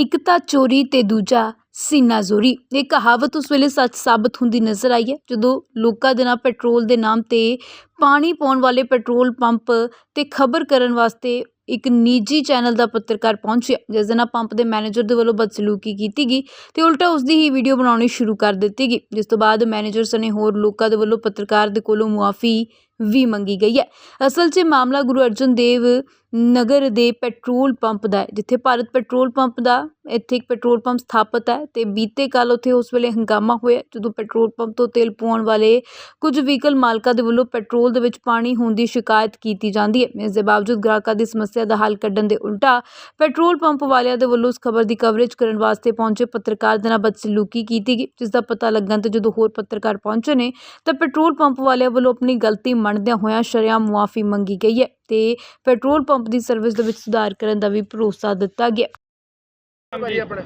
ਇੱਕ ਤਾਂ ਚੋਰੀ ਤੇ ਦੂਜਾ ਸੀਨਾ ਜ਼ੋਰੀ। ਇਹ ਕਹਾਵਤ ਉਸ ਵੇਲੇ ਸੱਚ ਸਾਬਤ ਹੁੰਦੀ ਨਜ਼ਰ ਆਈ ਹੈ, ਜਦੋਂ ਲੋਕਾਂ ਦੇ ਨਾਲ ਪੈਟਰੋਲ ਦੇ ਨਾਮ ਤੇ ਪਾਣੀ ਪਾਉਣ ਵਾਲੇ ਪੈਟਰੋਲ ਪੰਪ ਤੇ ਖਬਰ ਕਰਨ ਵਾਸਤੇ ਇੱਕ ਨਿੱਜੀ ਚੈਨਲ ਦਾ ਪੱਤਰਕਾਰ ਪਹੁੰਚਿਆ, ਜਿਸ ਦੇ ਨਾਲ ਪੰਪ ਦੇ ਮੈਨੇਜਰ ਦੇ ਵੱਲੋਂ ਬਦਸਲੂਕੀ ਕੀਤੀ ਗਈ ਤੇ ਉਲਟਾ ਉਸ ਦੀ ਹੀ ਵੀਡੀਓ ਬਣਾਉਣੀ ਸ਼ੁਰੂ ਕਰ ਦਿੱਤੀ ਗਈ, ਜਿਸ ਤੋਂ ਬਾਅਦ ਮੈਨੇਜਰ ਸਣੇ ਹੋਰ ਲੋਕਾਂ ਦੇ ਵੱਲੋਂ ਪੱਤਰਕਾਰ ਦੇ ਕੋਲੋਂ ਮੁਆਫੀ ਵੀ ਮੰਗੀ ਗਈ ਹੈ। ਅਸਲ 'ਚ ਮਾਮਲਾ ਗੁਰੂ ਅਰਜਨ ਦੇਵ ਨਗਰ ਦੇ ਪੈਟਰੋਲ ਪੰਪ ਦਾ ਹੈ, ਜਿੱਥੇ ਭਾਰਤ ਪੈਟਰੋਲ ਪੰਪ ਦਾ, ਇੱਥੇ ਇੱਕ ਪੈਟਰੋਲ ਪੰਪ ਸਥਾਪਿਤ ਹੈ ਤੇ ਬੀਤੇ ਕੱਲ ਉੱਥੇ ਉਸ ਵੇਲੇ ਹੰਗਾਮਾ ਹੋਇਆ ਜਦੋਂ ਪੈਟਰੋਲ ਪੰਪ ਤੋਂ ਤੇਲ ਪਵਾਉਣ ਵਾਲੇ ਕੁਝ ਵਹੀਕਲ ਮਾਲਕਾਂ ਦੇ ਵੱਲੋਂ ਪੈਟਰੋਲ ਦੇ ਵਿੱਚ ਪਾਣੀ ਹੋਣ ਦੀ ਸ਼ਿਕਾਇਤ ਕੀਤੀ ਜਾਂਦੀ ਹੈ। ਇਸ ਦੇ ਬਾਵਜੂਦ ਗ੍ਰਾਹਕਾਂ ਦੀ ਸਮੱਸਿਆ ਦਾ ਹੱਲ ਕੱਢਣ ਦੇ ਉਲਟਾ ਪੈਟਰੋਲ ਪੰਪ ਵਾਲਿਆਂ ਦੇ ਵੱਲੋਂ ਉਸ ਖਬਰ ਦੀ ਕਵਰੇਜ ਕਰਨ ਵਾਸਤੇ ਪਹੁੰਚੇ ਪੱਤਰਕਾਰ ਦੇ ਨਾਲ ਬਦਸਲੂਕੀ ਕੀਤੀ ਗਈ, ਜਿਸ ਦਾ ਪਤਾ ਲੱਗਣ ਤੇ ਜਦੋਂ ਹੋਰ ਪੱਤਰਕਾਰ ਪਹੁੰਚੇ ਨੇ, ਤਾਂ ਪੈਟਰੋਲ ਪੰਪ ਵਾਲਿਆਂ ਵੱਲੋਂ ਆਪਣੀ ਗਲਤੀ ਮੰਨਦਿਆਂ ਹੋਇਆਂ ਸ਼ਰੇਆਮ ਮੁਆਫੀ ਮੰਗੀ ਗਈ ਹੈ ਤੇ ਪੈਟਰੋਲ ਪੰਪ ਦੀ ਸਰਵਿਸ ਦੇ ਵਿੱਚ ਸੁਧਾਰ ਕਰਨ ਦਾ ਵੀ ਭਰੋਸਾ ਦਿੱਤਾ ਗਿਆ।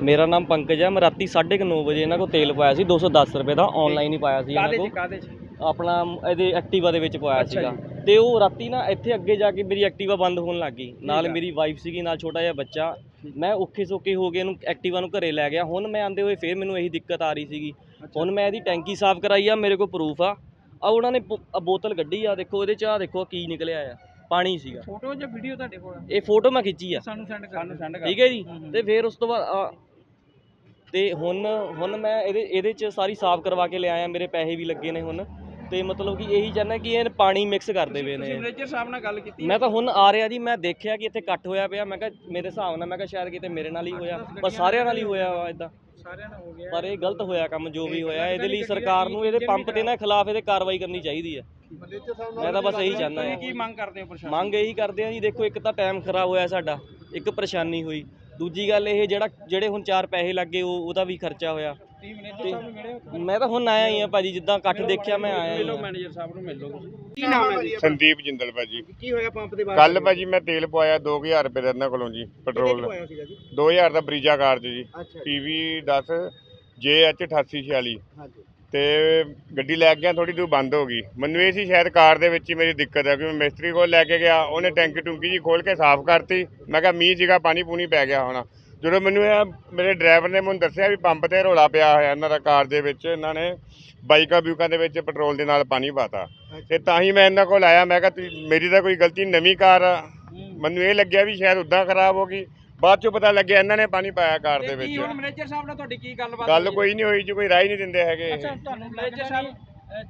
ਮੇਰਾ ਨਾਮ ਪੰਕਜ ਹੈ। ਮੈਂ ਰਾਤੀ 9:30 ਵਜੇ ਇਹਨਾਂ ਕੋਲ ਤੇਲ ਪਾਇਆ ਸੀ। 210 ਰੁਪਏ ਦਾ ਆਨਲਾਈਨ ਹੀ ਪਾਇਆ ਸੀ ਇਹਨਾਂ ਚ ਆਪਣਾ ਇਹਦੇ ਐਕਟਿਵਾ ਦੇ ਵਿੱਚ ਪਾਇਆ ਸੀਗਾ। ਤੇ ਉਹ ਰਾਤੀ ਨਾ ਇੱਥੇ ਅੱਗੇ ਜਾ ਕੇ ਮੇਰੀ ਐਕਟਿਵਾ ਬੰਦ ਹੋਣ ਲੱਗ ਗਈ। ਨਾਲ। ਮੇਰੀ ਵਾਈਫ ਸੀਗੀ ਨਾਲ ਛੋਟਾ ਜਿਹਾ ਬੱਚਾ। ਮੈਂ ਔਖੇ ਸੌਖੇ ਹੋ ਕੇ ਇਹਨੂੰ ਐਕਟਿਵਾ ਨੂੰ ਘਰੇ ਲੈ ਗਿਆ। ਹੁਣ ਮੈਂ ਆਂਦੇ ਹੋਏ ਫੇਰ ਮੈਨੂੰ ਇਹੀ ਦਿੱਕਤ ਆ ਰਹੀ ਸੀਗੀ। ਹੁਣ ਮੈਂ ਇਹਦੀ ਟੈਂਕੀ ਸਾਫ਼ ਕਰਾਈ ਆ ਮੇਰੇ ਕੋਲ ਪ੍ਰੂਫ ਆ। ਆ ਉਹਨਾਂ ਨੇ ਬ- ਆਹ ਬੋਤਲ ਕੱਢੀ ਆ ਦੇਖੋ ਇਹਦੇ ਚ ਆ ਦੇਖੋ ਕੀ ਨਿਕਲਿਆ ਆ ਪਾਣੀ ਸੀਗਾ। ਫੋਟੋ ਜਾਂ ਵੀਡੀਓ ਤੁਹਾਡੇ ਕੋਲ ਇਹ ਫੋਟੋ ਮੈਂ ਖਿੱਚੀ ਆ। ਸਾਨੂੰ ਸੈਂਡ ਕਰ ਸਾਨੂੰ ਸੈਂਡ ਠੀਕ ਹੈ ਜੀ? ਤੇ ਫਿਰ ਉਸ ਤੋਂ ਬਾਅਦ ਆ, ਤੇ ਹੁਣ ਹੁਣ ਮੈਂ ਇਹਦੇ ਇਹਦੇ ਚ ਸਾਰੀ ਸਾਫ਼ ਕਰਵਾ ਕੇ ਲਿਆਇਆ ਮੇਰੇ ਪੈਸੇ ਵੀ ਲੱਗੇ ਨੇ ਹੁਣ। ਤੇ ਮਤਲਬ ਕਿ ਇਹੀ ਚਾਹੁੰਦਾ ਕਿ ਇਹ ਪਾਣੀ ਮਿਕਸ ਕਰਦੇ ਪਏ ਨੇ ਮੈਨੇਜਰ ਸਾਹਿਬ ਨਾਲ ਗੱਲ ਕੀਤੀ। ਮੈਂ ਤਾਂ ਹੁਣ ਆ ਰਿਹਾ ਜੀ ਮੈਂ ਦੇਖਿਆ ਕਿ ਇੱਥੇ ਇਕੱਠ ਹੋਇਆ ਪਿਆ ਮੈਂ ਕਿਹਾ ਮੇਰੇ ਹਿਸਾਬ ਨਾਲ ਮੈਂ ਕਿਹਾ ਸ਼ਾਇਦ ਕਿਤੇ ਮੇਰੇ ਨਾਲ ਹੀ ਹੋਇਆ ਪਰ ਸਾਰਿਆਂ ਨਾਲ ਹੀ ਹੋਇਆ ਵਾ ਇਦਾਂ ਸਾਰਿਆਂ ਨਾਲ ਹੋ ਗਿਆ। ਪਰ ਇਹ ਗਲਤ ਹੋਇਆ ਕੰਮ ਜੋ ਵੀ ਹੋਇਆ ਇਹਦੇ ਲਈ ਸਰਕਾਰ ਨੂੰ ਇਹਦੇ ਪੰਪ ਤੇ ਨਾ ਖਿਲਾਫ ਇਹਦੇ ਕਾਰਵਾਈ ਕਰਨੀ ਚਾਹੀਦੀ ਹੈ। ਮੈਂ ਤਾਂ ਬਸ ਇਹੀ ਚਾਹੁੰਦਾ ਹਾਂ। ਕੀ ਮੰਗ ਕਰਦੇ ਹੋ ਪ੍ਰਸ਼ਾਸਨ ਮੰਗ ਇਹੀ ਕਰਦੇ ਆ ਜੀ ਦੇਖੋ ਇੱਕ ਤਾਂ ਟਾਈਮ ਖਰਾਬ ਹੋਇਆ ਸਾਡਾ ਇੱਕ ਪਰੇਸ਼ਾਨੀ ਹੋਈ। ਦੂਜੀ ਗੱਲ ਇਹ ਜਿਹੜਾ ਜਿਹੜੇ ਹੁਣ ਚਾਰ ਪੈਸੇ ਲੱਗੇ ਉਹ ਉਹਦਾ ਵੀ ਖਰਚਾ ਹੋਇਆ। ਤੁਸੀਂ ਮੈਨੇਜਰ ਸਾਹਿਬ ਨੂੰ ਮਿਲੇ ਹੋ ਮੈਂ ਤਾਂ ਹੁਣ ਆਇਆ ਹੀ ਆ ਭਾਜੀ ਜਿੱਦਾਂ ਇਕੱਠ ਦੇਖਿਆ ਮੈਂ ਆਇਆ ਹੀ ਆ ਮੈਨੇਜਰ ਸਾਹਿਬ ਨੂੰ ਮਿਲ ਲਓ ਤੁਸੀਂ। ਕੀ ਨਾਮ ਹੈ ਜੀ? ਸੰਦੀਪ ਜਿੰਦਲ ਭਾਜੀ। ਕੀ ਹੋਇਆ ਪੰਪ ਦੇ ਬਾਰੇ ਕੱਲ ਭਾਜੀ ਮੈਂ ਤੇਲ ਪਵਾਇਆ 2000 ਰੁਪਏ ਦਾ ਇਹਨਾਂ ਕੋਲੋਂ ਜੀ ਪੈਟਰੋਲ। ਦਾ ਹੋਇਆ ਸੀਗਾ ਜੀ? 2000 ਦਾ ਬਰੀਜਾ ਕਾਰ 'ਚ ਜੀ। ਅੱਛਾ ਪੀਵੀ 10 JH 8846 ਹਾਂਜੀ। ਤੇ ਗੱਡੀ ਲੈ ਕੇ ਗਿਆ ਥੋੜੀ ਦੂਰ ਬੰਦ ਹੋ ਗਈ। ਮੈਨੂੰ ਇਹ ਸੀ ਸ਼ਾਇਦ ਕਾਰ ਦੇ ਵਿੱਚ ਹੀ ਮੇਰੀ ਦਿੱਕਤ ਹੈ ਕਿ ਮੈਂ ਮਿਸਤਰੀ ਕੋਲ ਲੈ ਕੇ ਗਿਆ ਉਹਨੇ ਟੈਂਕੀ ਟੁੰਕੀ ਜੀ ਖੋਲ ਕੇ ਸਾਫ਼ ਕਰਤੀ। ਮੈਂ ਕਿਹਾ ਮੀਂਹ ਜਗ੍ਹਾ ਪਾਣੀ ਪੂਣੀ ਪੈ ਗਿਆ ਹੋਣਾ। ਜਦੋਂ ਮੈਨੂੰ ਇਹ ਮੇਰੇ ਡਰਾਈਵਰ ਨੇ ਮੈਨੂੰ ਦੱਸਿਆ ਵੀ ਪੰਪ ਤੇ ਰੋਲਾ ਪਿਆ ਹੋਇਆ ਇਹਨਾਂ ਦਾ ਕਾਰ ਦੇ ਵਿੱਚ ਇਹਨਾਂ ਨੇ ਬਾਈਕਾਂ ਬਿਊਕਾਂ ਦੇ ਵਿੱਚ ਪੈਟਰੋਲ ਦੇ ਨਾਲ ਪਾਣੀ ਪਾਤਾ ਤੇ ਤਾਂ ਹੀ ਮੈਂ ਇਹਨਾਂ ਕੋਲ ਆਇਆ ਮੈਂ ਕਿਹਾ ਤੁਸੀਂ ਮੇਰੀ ਤਾਂ ਕੋਈ ਗਲਤੀ ਨਵੀਂ ਕਾਰ ਆ ਮੈਨੂੰ ਇਹ ਲੱਗਿਆ ਵੀ ਸ਼ਾਇਦ ਉਦਾਂ ਖਰਾਬ ਹੋ ਗਈ ਬਾਅਦ ਚੋਂ ਪਤਾ ਲੱਗਿਆ ਇਹਨਾਂ ਨੇ ਪਾਣੀ ਪਾਇਆ ਕਾਰ ਦੇ ਤੇ ਕੀ ਹੁਣ ਵਿੱਚ ਮੈਨੇਜਰ ਸਾਹਿਬ ਨਾਲ ਤੁਹਾਡੀ ਕੀ ਗੱਲਬਾਤ ਗੱਲ ਹੋਈ? ਕੋਈ ਨਹੀਂ ਹੋਈ ਜੀ ਕੋਈ ਹੀ ਨਹੀਂ ਦਿੰਦੇ ਹੈਗੇ ਇਹ। ਅੱਛਾ ਤੁਹਾਨੂੰ ਮੈਨੇਜਰ ਸਾਹਿਬ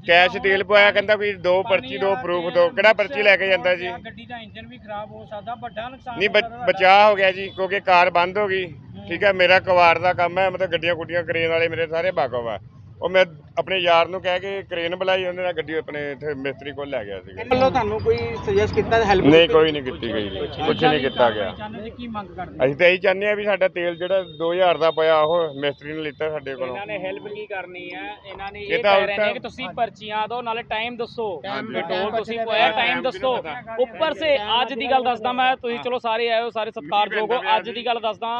ਕੈਸ਼ ਤੇਲ ਪਵਾਇਆ ਕਹਿੰਦਾ ਕੋਈ ਦੋ ਪਰਚੀ ਦੋ ਪ੍ਰੂਫ ਦੋ ਕਿਹੜਾ ਪਰਚੀ ਲੈ ਕੇ ਜਾਂਦਾ ਜੀ? ਗੱਡੀ ਦਾ ਇੰਜਨ ਵੀ ਖਰਾਬ ਹੋ ਸਕਦਾ ਵੱਡਾ ਨੁਕਸਾਨ ਨਹੀਂ ਬਚਾਅ ਹੋ ਗਿਆ ਜੀ ਕਿਉਂਕਿ ਕਾਰ ਬੰਦ ਹੋ ਗਈ। ਠੀਕ ਹੈ ਮੇਰਾ ਕਵਾੜ ਦਾ ਕੰਮ ਹੈ ਮਤਲਬ ਗੱਡੀਆਂ ਗੁੱਡੀਆਂ ਕਰੇਨ ਵਾਲੇ ਮੇਰੇ ਸਾਰੇ ਬਾਕਵ ਆ। ਉਹ ਮੈਂ ਆਪਣੇ ਯਾਰ ਨੂੰ ਕਹਿ ਕੇ ਕਰੇਨ ਬੁਲਾਈ ਉਹਨੇ ਨਾਲ ਗੱਡੀ ਆਪਣੇ ਇੱਥੇ ਮਿਸਤਰੀ ਕੋਲ ਲੈ ਗਿਆ ਸੀਗਾ। ਵੱਲੋਂ ਤੁਹਾਨੂੰ ਕੋਈ ਸੁਜੈਸਟ ਕੀਤਾ ਹੈਲਪ ਨਹੀਂ ਕੋਈ ਨਹੀਂ ਕੀਤੀ ਗਈ ਕੁਝ ਨਹੀਂ ਕੀਤਾ ਗਿਆ। ਚਾਹੁੰਦੇ ਕੀ ਮੰਗ ਕਰਦੇ? ਅਸੀਂ ਤਾਂ ਇਹੀ ਚਾਹੁੰਦੇ ਆ ਵੀ ਸਾਡਾ ਤੇਲ ਜਿਹੜਾ 2000 ਦਾ ਪਿਆ ਉਹ ਮਿਸਤਰੀ ਨੇ ਲਿੱਤਾ ਸਾਡੇ ਕੋਲੋਂ। ਇਹਨਾਂ ਨੇ ਹੈਲਪ ਕੀ ਕਰਨੀ ਹੈ? ਇਹਨਾਂ ਨੇ ਇਹ ਇਹ ਤਾਂ ਕਹਿ ਰਹੇ ਨੇ ਉਲਟਾ- ਕਿ ਤੁਸੀਂ ਪਰਚੀਆਂ ਦਿਓ ਨਾਲੇ ਟਾਈਮ ਦੱਸੋ। ਹਾਂਜੀ। ਪੈਟਰੋਲ ਤੁਸੀਂ time ਟਾਈਮ ਦੱਸੋ ਉੱਪਰ ਸੇ ਅੱਜ ਦੀ ਗੱਲ ਦੱਸਦਾ ਮੈਂ ਤੁਸੀਂ ਚਲੋ ਸਾਰੇ ਆਏ ਹੋ ਸਾਰੇ ਸਤਿਕਾਰਯੋਗ ਹੋ। ਅੱਜ ਦੀ ਗੱਲ ਦੱਸਦਾ।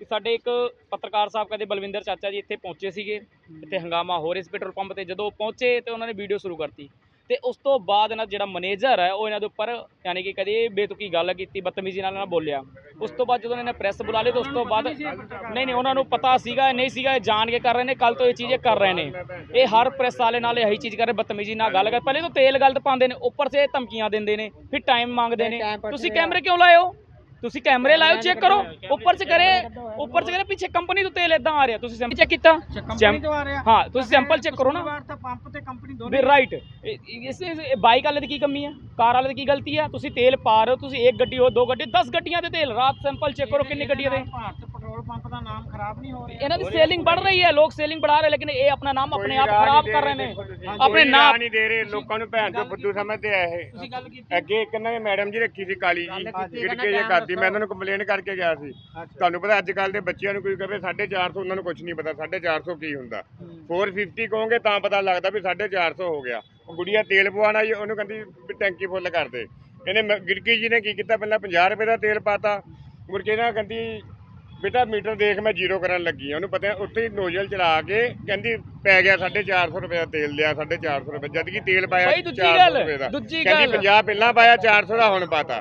ਕਿ ਸਾਡੇ ਇੱਕ ਪੱਤਰਕਾਰ ਸਾਹਿਬ ਕਹਿੰਦੇ ਬਲਵਿੰਦਰ ਚਾਚਾ ਜੀ ਇੱਥੇ ਪਹੁੰਚੇ ਸੀਗੇ ਇੱਥੇ ਹੰਗਾਮਾ ਹੋ ਰਿਹਾ ਸੀ ਪੈਟਰੋਲ ਪੰਪ ਤੇ ਜਦੋਂ ਪਹੁੰਚੇ ਤੇ ਉਹਨਾਂ ਨੇ ਵੀਡੀਓ ਸ਼ੁਰੂ ਕਰਤੀ। ਤੇ ਉਸ ਤੋਂ ਬਾਅਦ ਇਹਨਾਂ ਜਿਹੜਾ ਮੈਨੇਜਰ ਹੈ ਉਹ ਇਹਨਾਂ ਦੇ ਉੱਪਰ ਯਾਨੀ ਕਿ ਕਦੇ ਬੇਤੁਕੀ ਗੱਲ ਕੀਤੀ ਬਦਤਮੀਜ਼ੀ ਨਾਲ ਇਹਨਾਂ ਬੋਲਿਆ। ਉਸ ਤੋਂ ਬਾਅਦ ਜਦੋਂ ਇਹਨਾਂ ਨੇ ਪ੍ਰੈਸ ਬੁਲਾ ਲਈ ਤੇ ਉਸ ਤੋਂ ਬਾਅਦ ਨਹੀਂ ਨਹੀਂ ਉਹਨਾਂ ਨੂੰ ਪਤਾ ਸੀਗਾ ਨਹੀਂ ਸੀਗਾ ਇਹ ਜਾਣ ਕੇ ਕਰ ਰਹੇ ਨੇ ਕੱਲ ਤੋਂ ਇਹ ਚੀਜ਼ ਇਹ ਕਰ ਰਹੇ ਨੇ। ਇਹ ਹਰ ਪ੍ਰੈਸ ਵਾਲੇ ਨਾਲ ਇਹੀ ਚੀਜ਼ ਕਰ ਰਹੇ ਬਦਤਮੀਜ਼ੀ ਨਾਲ ਗੱਲ ਕਰ। ਪਹਿਲੇ ਤਾਂ ਤੇਲ ਗਲਤ ਪਾਉਂਦੇ ਨੇ ਉੱਪਰ ਸੇ ਧਮਕੀਆਂ ਦਿੰਦੇ ਨੇ ਫਿਰ ਟਾਈਮ ਮੰਗਦੇ ਨੇ। ਤੁਸੀਂ ਕੈਮਰੇ ਕਿਉਂ ਲਾਏ ਹੋ? ਤੁਸੀਂ ਕੈਮਰੇ ਲਾਇਓ ਚੈੱਕ ਕਰੋ। ਉੱਪਰ ਸੇ ਕਰੇ ਉੱਪਰ ਸੇ ਕਰੇ ਪਿੱਛੇ ਕੰਪਨੀ ਤੋਂ ਤੇਲ ਇਦਾਂ ਆ ਰਿਹਾ। ਤੁਸੀਂ ਸੈਂਪਲ ਚੈੱਕ ਕੀਤਾ? ਕੰਪਨੀ ਤੋਂ ਆ ਰਿਹਾ। ਹਾਂ ਤੁਸੀਂ ਸੈਂਪਲ ਚੈੱਕ ਕਰੋ ਨਾ। ਵਾਰ ਤਾਂ ਪੰਪ ਤੇ ਕੰਪਨੀ ਦੋਨੇ ਰਾਈਟ ਇਸ ਬਾਈਕ ਵਾਲੇ ਦੀ ਕੀ ਕਮੀ ਹੈ ਕਾਰ ਵਾਲੇ ਦੀ ਕੀ ਗਲਤੀ ਹੈ ਤੁਸੀਂ ਤੇਲ ਪਾ ਰਹੇ ਹੋ ਤੁਸੀਂ ਇੱਕ ਗੱਡੀ ਹੋ ਦੋ ਗੱਡੀ 10 ਗੱਡੀਆਂ ਦੇ ਤੇਲ। ਰਾਤ ਸੈਂਪਲ ਚੈੱਕ ਕਰੋ ਕਿੰਨੀ ਗੱਡੀਆਂ ਦੇ ਭਾਰਤ ਪੈਟਰੋਲ ਪੰਪ ਦਾ ਨਾਮ ਇਹਨਾਂ ਦੀ ਸੇਲਿੰਗ बढ़ ਰਹੀ ਹੈ ਲੋਕ ਸੇਲਿੰਗ बढ़ा ਰਹੇ ਲੇਕਿਨ ਇਹ ਆਪਣਾ ਨਾਮ ਆਪਣੇ ਆਪ ਕੋਈ ਰਾਹ ਖਰਾਬ ਨਹੀਂ ਕਰ ਦੇ ਰਹੇ ਨੇ ਕੋਈ ਆਪਣੇ ਰਾਹ ਨਾਮ ਨਹੀਂ ਦੇ ਰਹੇ ਲੋਕਾਂ ਨੂੰ ਭੈਣ ਤੋਂ ਫੁੱਦੂ ਸਮਝਦੇ ਆ ਇਹ ਤੁਸੀਂ ਗੱਲ ਕੀਤੀ ਅੱਗੇ ਇੱਕ ਇਹਨਾਂ ਨੇ ਮੈਡਮ ਜੀ ਰੱਖੀ ਸੀ ਕਾਲੀ ਜੀ ਕੀਤੀ, ਗਿੜਕੇ ਜੇ ਕਰਦੀ ਮੈਂ ਉਹਨਾਂ ਨੂੰ ਕੰਪਲੇਨ ਕਰਕੇ ਗਿਆ ਸੀ ਤੁਹਾਨੂੰ ਪਤਾ ਅੱਜ ਕੱਲ ਦੇ ਬੱਚਿਆਂ ਨੂੰ ਕੋਈ ਕਹੇ 450 ਉਹਨਾਂ ਨੂੰ ਕੁਝ ਨਹੀਂ ਪਤਾ 450 ਕੀ ਹੁੰਦਾ 450 ਕਹੋਗੇ ਤਾਂ ਪਤਾ ਲੱਗਦਾ ਵੀ 450 ਹੋ ਗਿਆ ਉਹ ਗੁੜੀਆ ਤੇਲ ਪਵਾਉਣਾ ਜੀ ਉਹਨੂੰ ਕਹਿੰਦੀ ਵੀ ਟੈਂਕੀ ਫੁੱਲ ਕਰ ਦੇ ਇਹਨੇ ਮ- ਗਿੜਕੀ ਜੀ ਨੇ ਕੀ ਕੀਤਾ ਪਹਿਲਾਂ 50 ਰੁਪਏ ਦਾ ਤੇਲ ਪਾਤਾ ਮੁੜ ਕੇ ਨਾ ਕਹਿੰਦੀ ਬੇਟਾ ਮੀਟਰ ਦੇਖ ਮੈਂ ਜ਼ੀਰੋ ਕਰਨ ਲੱਗੀ ਆ ਉਹਨੂੰ ਪਤਾ ਉੱਥੇ ਹੀ ਨੋਜ਼ਲ ਚਲਾ ਕੇ ਕਹਿੰਦੀ ਪੈ ਗਿਆ 450 ਰੁਪਏ ਦਾ ਤੇਲ ਲਿਆ 450 ਰੁਪਏ। ਜਦ ਕਿ ਤੇਲ ਪਾਇਆ ਬਈ ਦੂਜੀ 400 ਗੱਲ, ਰੁਪਏ ਦਾ। ਦੂਜੀ ਕਹਿੰਦੀ ਗੱਲ। 50 ਪਹਿਲਾਂ ਪਾਇਆ 400 ਦਾ ਹੁਣ ਪਾਤਾ।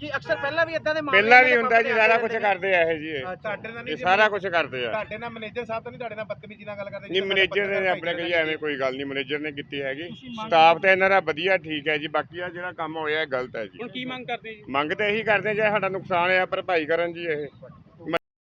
ਕੀ ਅਕਸਰ ਪਹਿਲਾਂ ਵੀ ਇਦਾਂ ਦੇ ਮਾਮਲੇ ਪਹਿਲਾਂ ਵੀ ਹੁੰਦਾ ਜੀ ਸਾਰਾ ਕੁਝ ਕਰਦੇ ਆ ਇਹ ਜੀ ਇਹ। ਤੁਹਾਡੇ ਨਾਲ ਇਹ ਸਾਰਾ ਕੁਝ ਕਰਦੇ ਆ। ਤੁਹਾਡੇ ਨਾਲ ਮੈਨੇਜਰ ਸਾਹਿਬ ਤਾਂ ਨਹੀਂ ਤੁਹਾਡੇ ਨਾਲ ਬਦਤਮੀਜ਼ੀ ਨਾਲ ਗੱਲ ਕਰਦੇ ਨਹੀਂ ਮੈਨੇਜਰ ਨੇ ਆਪਣੇ ਕਹੀ ਐਵੇਂ ਕੋਈ ਗੱਲ ਨਹੀਂ ਮੈਨੇਜਰ ਨੇ ਕੀਤੀ ਹੈਗੀ। ਸਟਾਫ ਤੇ ਇਹਨਾਂ ਦਾ ਵਧੀਆ ਠੀਕ ਹੈ ਜੀ ਬਾਕੀ ਆ ਜਿਹੜਾ ਕੰਮ ਹੋਇਆ ਇਹ ਗਲਤ ਹੈ ਜੀ। ਹੁਣ ਕੀ ਮੰਗ ਕਰਦੇ ਜੀ? ਮੰਗ ਤੇ ਇਹੀ ਕਰਦੇ ਜੇ ਸਾਡਾ ਨੁਕਸਾਨ ਆ ਭਰਪਾਈ ਕਰਨ ਜੀ ਇਹ।